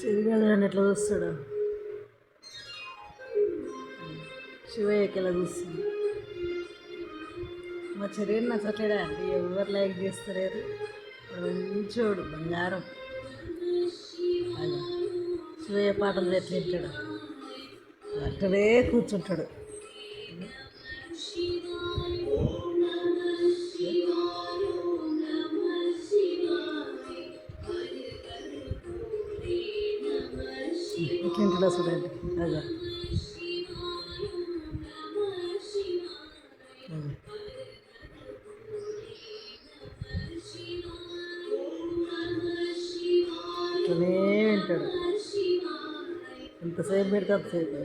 శివగాడు ఎట్లా చూస్తాడు? శివయ్యకి ఎలా చూస్తుంది మా చర్యను నచ్చట్లేడా అండి ఎవరు లైక్ చేస్తలేరు. మంచోడు బంగారం. శివయ్య పాటలు ఎట్లా వింటాడు? అట్లనే కూర్చుంటాడు. ఇట్లా చూడండి అదే అదే. ఇట్లనే వింటాడు ఎంతసేపు పెడితే అంతసేపు